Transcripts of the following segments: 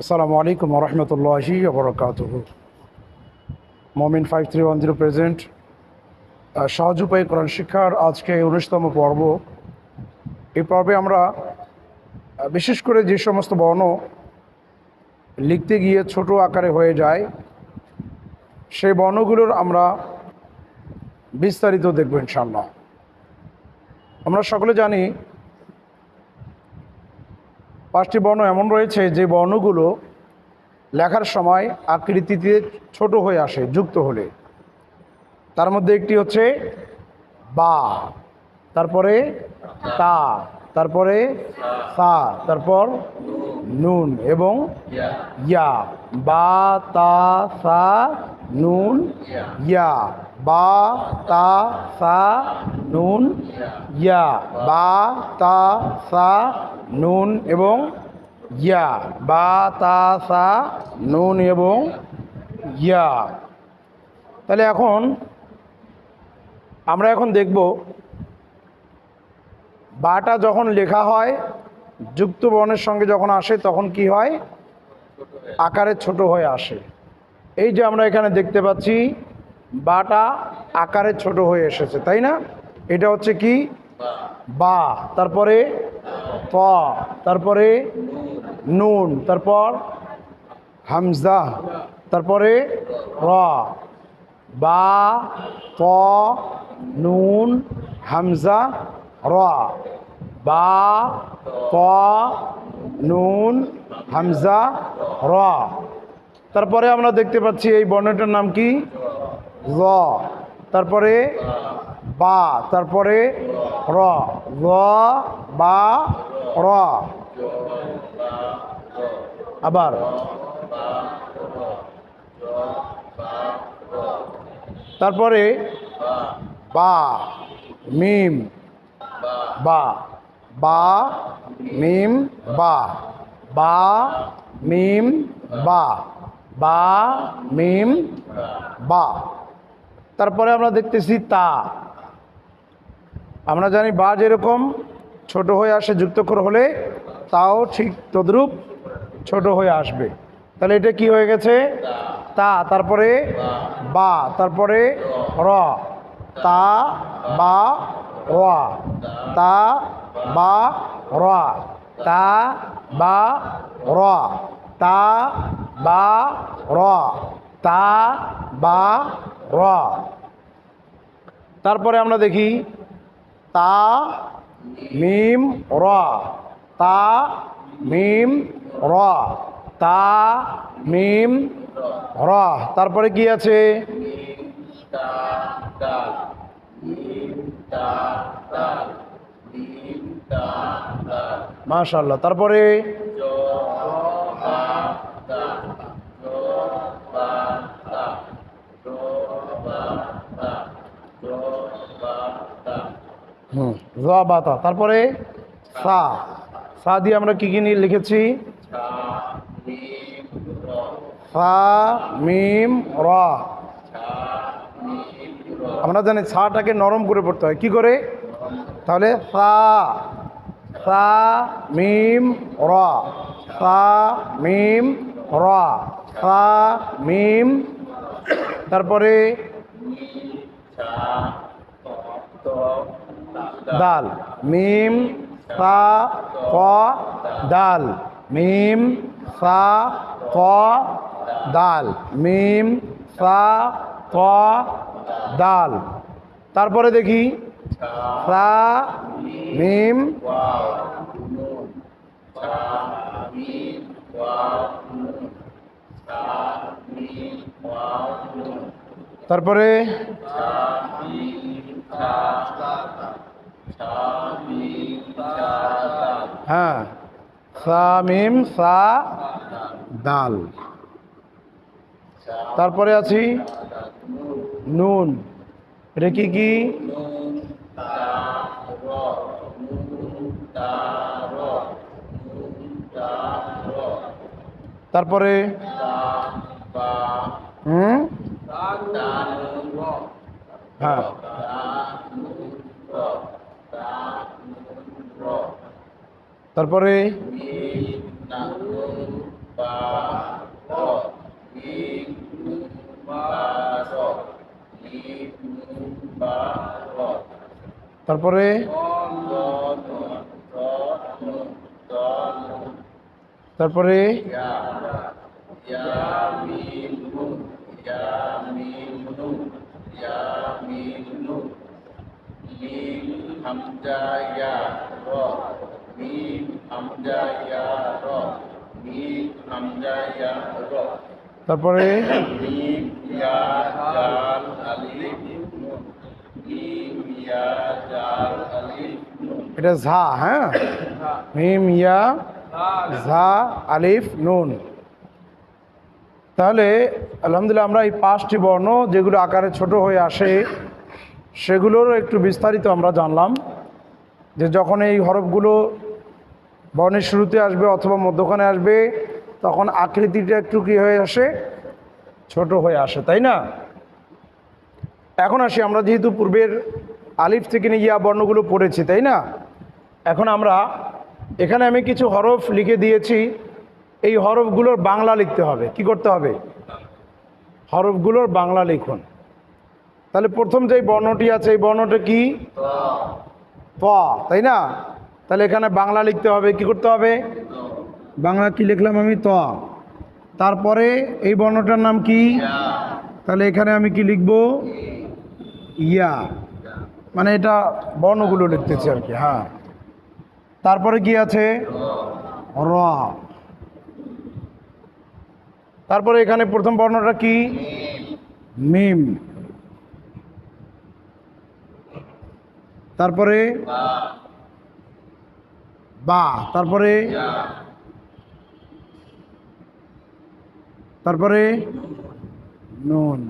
আসসালামু আলাইকুম রহমতুল্লাহি বরকাত Momin five three one zero present সহজ উপায় কোরআন শিক্ষার আজকে উনিশতম পর্ব। এই পর্বে আমরা বিশেষ করে যে সমস্ত বর্ণ লিখতে গিয়ে ছোট আকারে হয়ে যায়, সেই বর্ণগুলোর আমরা বিস্তারিত দেখব ইনশাল্লাহ আমরা সকলে জানি পাঁচটি বর্ণ এমন রয়েছে যে বর্ণগুলো লেখার সময় আকৃতিতে ছোট হয়ে আসে, যুক্ত হলে। তার মধ্যে একটি হচ্ছে বা, তারপরে তা, তারপরে সা, তারপর নুন এবং ইয়া। বা, তা, সা, নুন, ইয়া। বা, তা, সা, নুন, ইয়া। বা, তা, সা, নুন এবং ইয়া। বা, তা, সা, নুন এবং ইয়া। তাহলে এখন আমরা এখন দেখব বাটা যখন লেখা হয় যুক্ত বর্ণের সঙ্গে যখন আসে, তখন কি হয়? আকারে ছোট হয়ে আসে। এই যে আমরা এখানে দেখতে পাচ্ছি বাটা আকারে ছোট হয়ে এসেছে, তাই না? এটা হচ্ছে কি? বা। তারপরে ত, তারপরে নুন, তারপর হামজা, তারপরে র। বা, ত, নুন, হামজা, র। বা, ত, নুন, হামজা, র। তারপরে আমরা দেখতে পাচ্ছি এই বর্ণটার নাম কি? র তারপরে বা, তারপরে র। র বা, র। আবার। তারপরে বা, মিম। বা বা, মিম, বা। বা, মিম, বা। বা, মিম, বা। তারপরে আমরা দেখতেছি তা। আমরা জানি বা যেরকম ছোট হয়ে আসে যুক্তক্ষর হলে তাও ঠিক তদ্রূপ ছোট হয়ে আসবে। তাহলে এটা কি হয়ে গেছে? তা, তারপরে বা, তারপরে র। তা, বা, র। তা, বা, র। তা, বা, র। তা, বা, র। তা, বা, র। তারপরে আমরা দেখি, তা, মিম, র। তা, মিম, র। তা, মিম, র। তারপরে কি আছে? মাশাল্লাহ তারপরে? হুম র বাতা তারপরে সা। সা দিয়ে আমরা কি কি নিয়ে লিখেছি? সা, মিম, র। আমরা জানি সাটাকে নরম করে পড়তে হয়। কি করে? তাহলে সা। সা, মিম, র। সা, মিম, র। সা, মিম। তারপরে দাল। মিম সা ক, দাল। মিম সা ক, দাল। মিম সা ক, দাল। তারপরে দেখি সা মিম, তারপরে হ্যাঁ সা মিম সা দাল। তারপরে আছি নুন। এটা কি কি? তারপরে হুম? হ্যাঁ। তারপরে তারপরে তারপরে মিম হামজা ইয়া তারপরে এটা ঝা হ্যাঁ? মিম, ইয়া, ঝা, আলিফ, নুন। তাহলে, আলহামদুলিল্লাহ, আমরা এই পাঁচটি বর্ণ যেগুলো আকারে ছোট হয়ে আসে, সেগুলোরও একটু বিস্তারিত আমরা জানলাম। যে যখন এই হরফগুলো বর্ণের শুরুতে আসবে অথবা মধ্যখানে আসবে, তখন আকৃতিটা একটু কী হয়ে আসে? ছোট হয়ে আসে, তাই না? এখন আসি, আমরা যেহেতু পূর্বের আলিফ থেকে নিয়ে ইয়া বর্ণগুলো পড়েছি, তাই না? এখন আমরা এখানে আমি কিছু হরফ লিখে দিয়েছি, এই হরফগুলোর বাংলা লিখতে হবে। কি করতে হবে? হরফগুলোর বাংলা লিখুন। তাহলে প্রথম যেই বর্ণটি আছে, এই বর্ণটা কি? প, তাই না? তাহলে এখানে বাংলা লিখতে হবে, কি করতে হবে? বাংলা কি লিখলাম আমি? ত। তারপরে এই বর্ণটার নাম কি? তাহলে এখানে আমি কি লিখব? ইয়া। মানে এটা বর্ণগুলো লিখতেছি আর কি হ্যাঁ। তারপরে কি আছে? র। তারপরে এখানে প্রথম বর্ণটা কি? মিম। তারপরে বা তারপরে তারপরে নুন।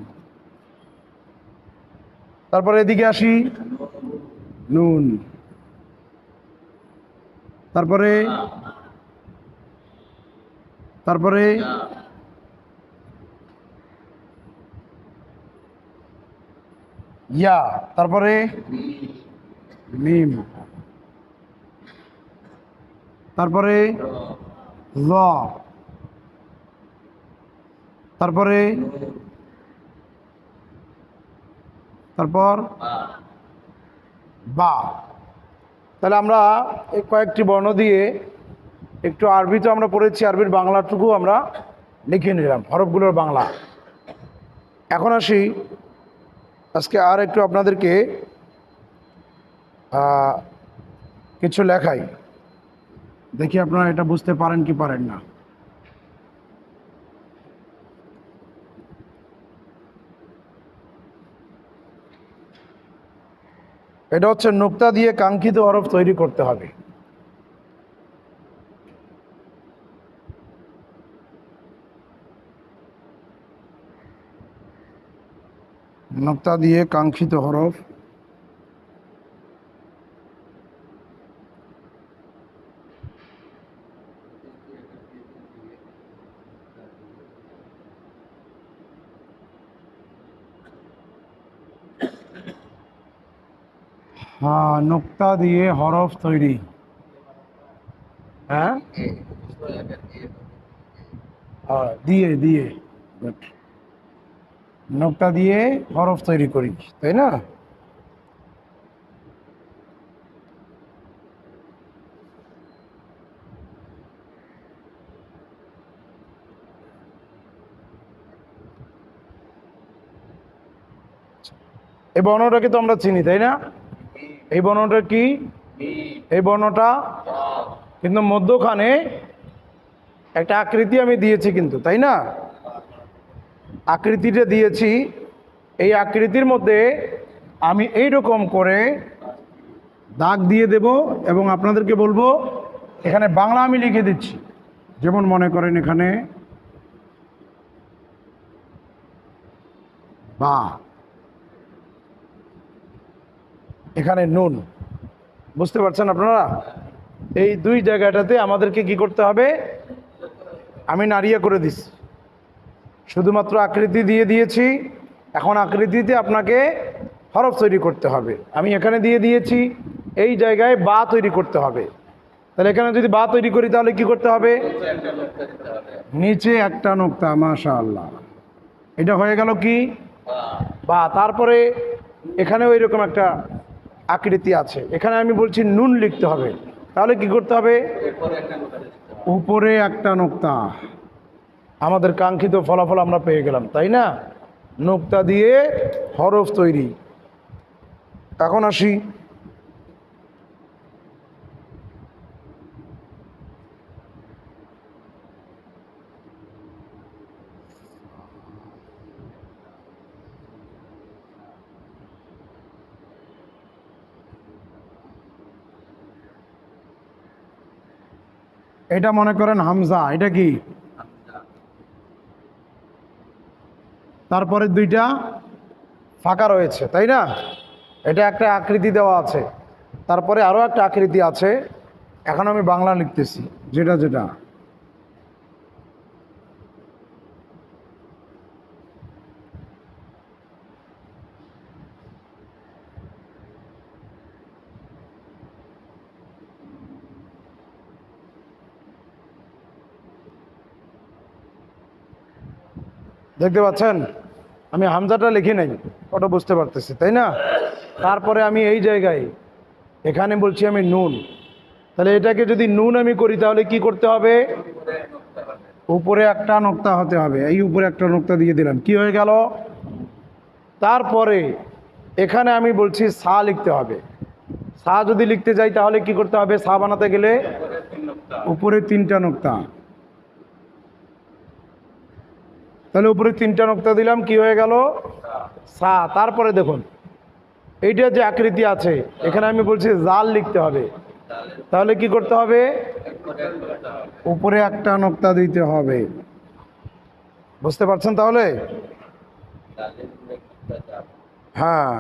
তারপরে এদিকে আসি নুন। তারপরে তারপরে ইয়া তারপরে মিম। তারপরে ল। তারপরে তারপর বা। তাহলে আমরা এই কয়েকটি বর্ণ দিয়ে একটু আরবি তো আমরা পড়েছি, আরবির বাংলাটুকু আমরা লিখে নিলাম, হরফগুলোর বাংলা। এখন আসি, আজকে আর একটু আপনাদেরকে কিছু লেখাই। দেখি আপনারা এটা বুঝতে পারেন কি পারেন না। এটা হচ্ছে নোক্তা দিয়ে কাঙ্ক্ষিত হরফ তৈরি করতে হবে। নোক্তা দিয়ে কাঙ্ক্ষিত হরফ হ্যাঁ নোক্তা দিয়ে হরফ তৈরি। হ্যাঁ? দিয়ে দিয়ে. নোক্তা দিয়ে হরফ তৈরি করি, তাই না? এই বর্ণটাকে তো আমরা চিনি, তাই না? এই বর্ণটা কি? এই বর্ণটা কিন্তু মধ্যখানে একটা আকৃতি আমি দিয়েছি কিন্তু, তাই না? আকৃতিটা দিয়েছি, এই আকৃতির মধ্যে আমি এই রকম করে দাগ দিয়ে দেব এবং আপনাদেরকে বলব, এখানে বাংলা আমি লিখে দিচ্ছি। যেমন মনে করেন এখানে, বা। এখানে নুন। বুঝতে পারছেন আপনারা? এই দুই জায়গাটাতে আমাদেরকে কি করতে হবে? আমি নাড়িয়া করে দিচ্ছি। শুধুমাত্র আকৃতি দিয়ে দিয়েছি। এখন আকৃতিতে আপনাকে হরফ তৈরি করতে হবে। আমি এখানে দিয়ে দিয়েছি, এই জায়গায় বা তৈরি করতে হবে। তাহলে এখানে যদি বা তৈরি করি, তাহলে কি করতে হবে? নিচে একটা নোক্তা মাশা আল্লাহ এটা হয়ে গেল কি? বা। তারপরে এখানেও এরকম একটা আকৃতি আছে। এখানে আমি বলছি নুন লিখতে হবে। তাহলে কি করতে হবে? উপরে একটা নোক্তা। আমাদের কাঙ্ক্ষিত ফলাফল আমরা পেয়ে গেলাম, তাই না? নোক্তা দিয়ে হরফ তৈরি। এখন আসি। এটা মনে করেন হামজা, এটা কি? তারপরে দুইটা ফাঁকা রয়েছে, তাই না? এটা একটা আকৃতি দেওয়া আছে। তারপরে আরও একটা আকৃতি আছে। এখন আমি বাংলা লিখতেছি, যেটা যেটা। দেখতে পাচ্ছেন? আমি হামজাটা লিখি নাই, ওটা বুঝতে পারতেছি, তাই না? তারপরে আমি এই জায়গায়, এখানে বলছি আমি নুন। তাহলে এটাকে যদি নুন আমি করি, তাহলে কি করতে হবে? উপরে একটা নোক্তা হতে হবে, এই উপরে একটা নোক্তা দিয়ে দিলাম, কি হয়ে গেল? তারপরে এখানে আমি বলছি সা লিখতে হবে। সা যদি লিখতে যাই, তাহলে কি করতে হবে? সা বানাতে গেলে উপরে তিনটা নোক্তা। তাহলে উপরে তিনটা নোক্তা দিলাম, কি হয়ে গেল? সা, তারপরে দেখুন। এইটা যে আকৃতি আছে, এখানে আমি বলছি জাল লিখতে হবে। তাহলে কি করতে হবে? উপরে একটা নোক্তা দিতে হবে। বুঝতে পারছেন তাহলে? হ্যাঁ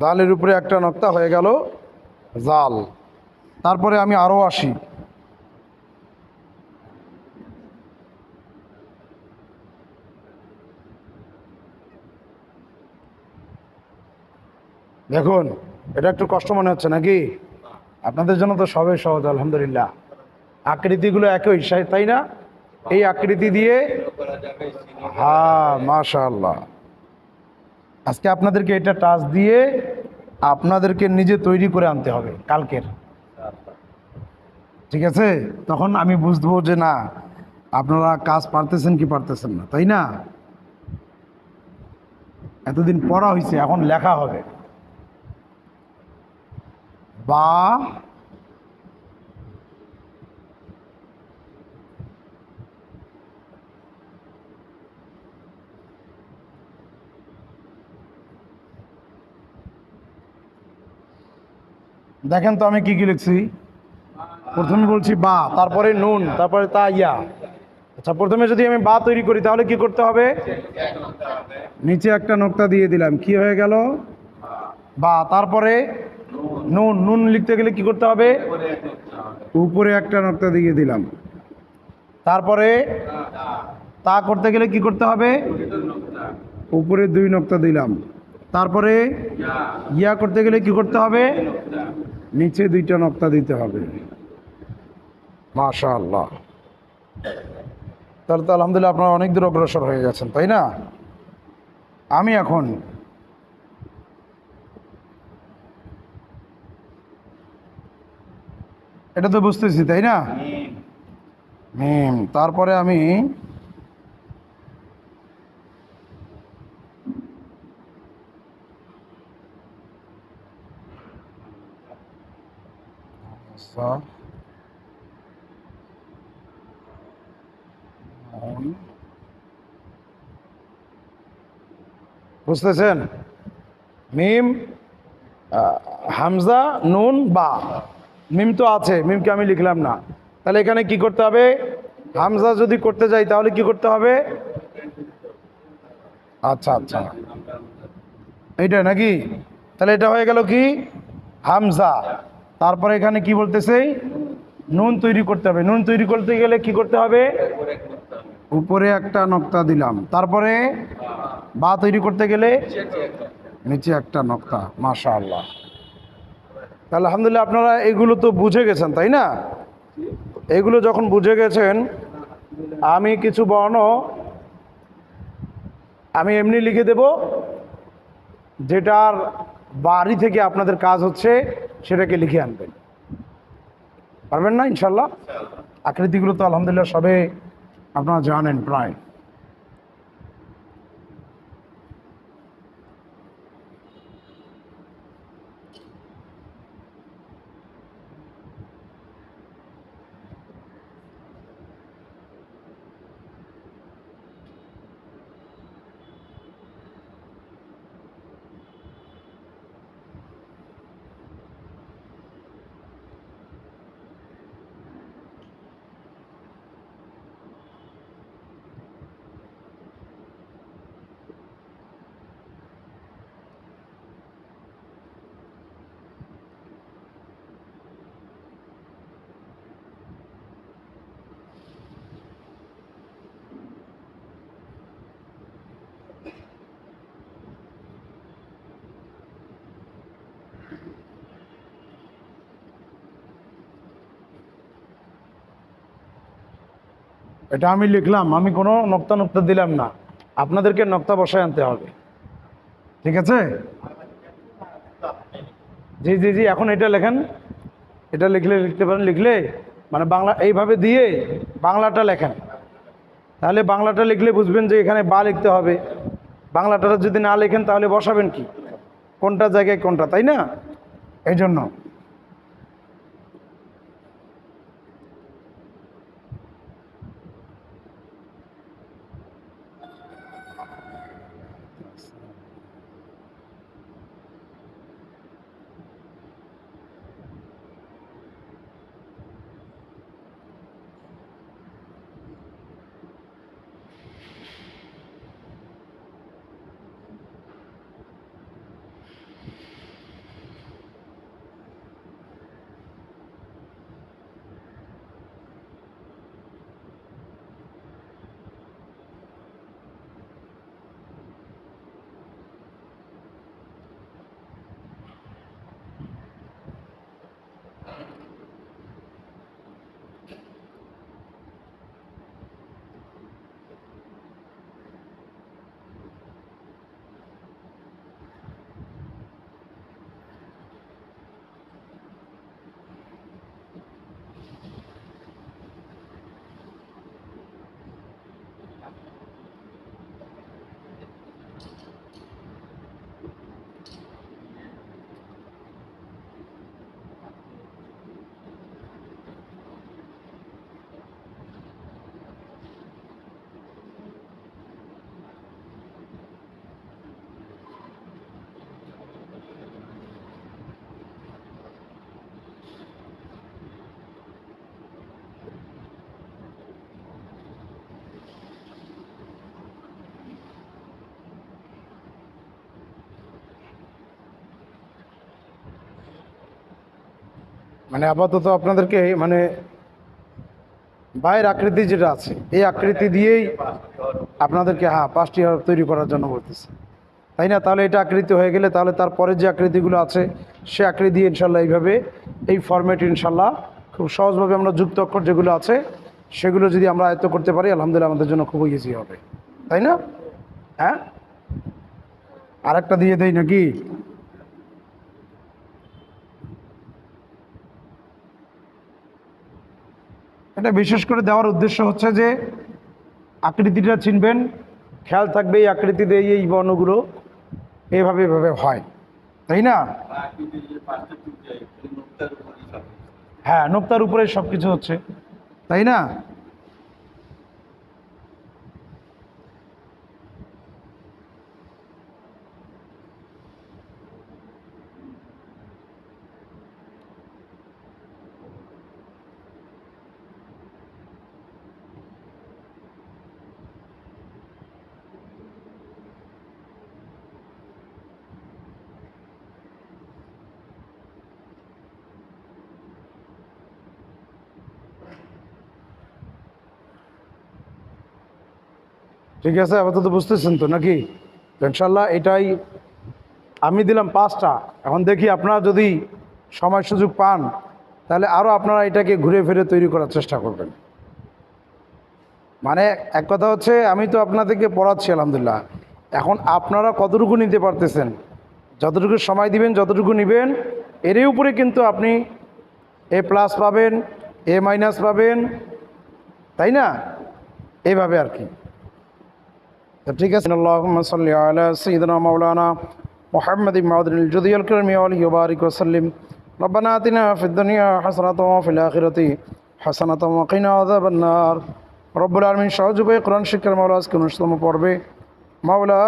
জালের উপরে একটা নোক্তা হয়ে গেল জাল। তারপরে আমি আরও আসি। দেখুন, এটা একটু কষ্ট মনে হচ্ছে নাকি? আপনাদের জন্য তো সবে সহজ, আলহামদুলিল্লাহ। আকৃতিগুলো একই তাই না? এই আকৃতি দিয়ে হ্যাঁ মাশাআল্লাহ। আজকে আপনাদেরকে এটা টাচ দিয়ে আপনাদেরকে নিজে তৈরি করে আনতে হবে, কালকের। ঠিক আছে? তখন আমি বুঝব যে না, আপনারা কাজ পারতেছেন কি পারতেছেন না, তাই না? এতদিন পড়া হয়েছে এখন লেখা হবে। বা দেখেন তো আমি কি কি লিখছি? প্রথমে বলছি বা, তারপরে নুন, তারপরে তা, ইয়া। আচ্ছা প্রথমে যদি আমি বা তৈরি করি, তাহলে কি করতে হবে? নিচে একটা নোক্তা দিয়ে দিলাম। কি হয়ে গেল? বা, তারপরে নুন নুন লিখতে গেলে কি করতে হবে? উপরে একটা নোক্তা দিয়ে দিলাম। তারপরে তা করতে গেলে কি করতে হবে? উপরে দুই নোক্তা দিলাম। তারপরে ইয়া করতে গেলে কি করতে হবে? নিচে দুইটা নোক্তা দিতে হবে। মাশা আল্লাহ তাহলে তো আলহামদুলিল্লাহ আপনারা অনেক দূর অগ্রসর হয়ে গেছেন, তাই না? আমি এখন এটা তো বুঝতেছি তাই না? মিম তারপরে আমি বুঝতেছেন? মিম হামজা নুন বা। মিম তো আছে, মিমকে আমি লিখলাম না। তাহলে এখানে কি করতে হবে? হামজা যদি করতে যাই, তাহলে কি করতে হবে? আচ্ছা আচ্ছা। এইটা নাকি? তাহলে এটা হয়ে গেল কি? হামজা। তারপরে এখানে কি বলতেছে? নুন তৈরি করতে হবে। নুন তৈরি করতে গেলে কি করতে হবে? উপরে একটা নক্তা দিলাম। তারপরে বা তৈরি করতে গেলে নিচে একটা নক্তা। মাশা আল্লাহ আলহামদুলিল্লাহ আপনারা এগুলো তো বুঝে গেছেন, তাই না? এগুলো যখন বুঝে গেছেন, আমি কিছু বর্ণ আমি এমনি লিখে দেব, যেটার বাড়ি থেকে আপনাদের কাজ হচ্ছে সেটাকে লিখে আনবেন। পারবেন না ইনশাল্লাহ আকৃতিগুলো তো আলহামদুলিল্লাহ সবে আপনারা জানেন প্রায়। এটা আমি লিখলাম, আমি কোনো নক্তা নক্তা দিলাম না। আপনাদেরকে নক্তা বসায় আনতে হবে। ঠিক আছে? জি জি জি, এখন এটা লেখেন। এটা লিখলে লিখতে পারেন, লিখলে মানে বাংলা, এইভাবে দিয়ে বাংলাটা লেখেন। তাহলে বাংলাটা লিখলে বুঝবেন যে এখানে বা লিখতে হবে। বাংলাটা যদি না লেখেন, তাহলে বসাবেন কি? কোনটা জায়গায় কোনটা, তাই না? এই জন্য মানে আপাতত আপনাদেরকে মানে বাইরের আকৃতি যেটা আছে, এই আকৃতি দিয়েই আপনাদেরকে হ্যাঁ পাঁচটি হরফ তৈরি করার জন্য বলতেছে। তাই না? তাহলে এটা আকৃতি হয়ে গেলে তাহলে তারপরে যে আকৃতিগুলো আছে, সে আকৃতি দিয়ে ইনশাল্লাহ এইভাবে, এই ফরম্যাট ইনশাল্লাহ খুব সহজভাবে আমরা যুক্ত অক্ষর যেগুলো আছে, সেগুলো যদি আমরা আয়ত্ত করতে পারি, আলহামদুলিল্লাহ আমাদের জন্য খুব ইজি হবে। তাই না? হ্যাঁ? আরেকটা দিয়ে দেই নাকি? এটা বিশেষ করে দেওয়ার উদ্দেশ্য হচ্ছে যে আকৃতিটা চিনবেন, খেয়াল থাকবে এই আকৃতি দিয়ে এই বর্ণগুলো এভাবে এভাবে হয়। তাই না? হ্যাঁ নোক্তার উপরে সব কিছু হচ্ছে। তাই না? ঠিক আছে, আপাতত বুঝতেছেন তো নাকি? ইনশাল্লাহ এটাই আমি দিলাম পাঁচটা। এখন দেখি আপনারা যদি সময় সুযোগ পান, তাহলে আরও আপনারা এটাকে ঘুরে ফিরে তৈরি করার চেষ্টা করবেন। মানে এক কথা হচ্ছে, আমি তো আপনাদেরকে পড়াচ্ছি, আলহামদুলিল্লাহ। এখন আপনারা কতটুকু নিতে পারতেছেন, যতটুকু সময় দিবেন, যতটুকু নেবেন, এরই উপরে কিন্তু আপনি এ প্লাস পাবেন, এ মাইনাস পাবেন, তাই না? এইভাবে আর কি। ঠিক আছে আল্লাহুম্মা সাল্লি আলা সাইয়্যিদিনা মাওলানা মুহাম্মাদ মাউদুল জুদিয়াল কারমি ওয়া আলিহি ওয়া বারিক ওয়া সাল্লিম ربنا آتنا في الدنيا حسنة وفي الآخرة حسنة وقنا عذاب النار রব্বুল আলমিন সহযোগে কোরআন শিক্ষার মাওলা আজকে অনুষ্ঠান পর্বে মাওলা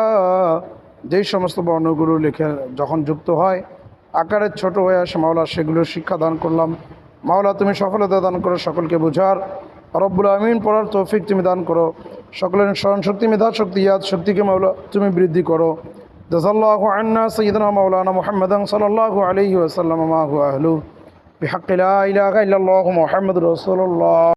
যেই সমস্ত বর্ণগুলো লেখে যখন যুক্ত হয় আকারের ছোট হয়ে আসে মাওলা সেগুলো শিক্ষা দান করলাম মাওলা তুমি সফলতা দান করো সকলকে বোঝার রব্বুল আমিন পড়ার তৌফিক তুমি দান করো সকলের স্মরণ শক্তি, মেধা শক্তি, ইয়াদ শক্তিকে মাওলা তুমি বৃদ্ধি করো। জাজাল্লাহু আন্না সৈয়দনা মাওলানা মুহাম্মাদান সাল্লাল্লাহু আলাইহি ওয়াসাল্লাম মা হুয়া আহলু। বিহাক্কি লা ইলাহা ইল্লাল্লাহু মুহাম্মাদুর রাসূলুল্লাহ।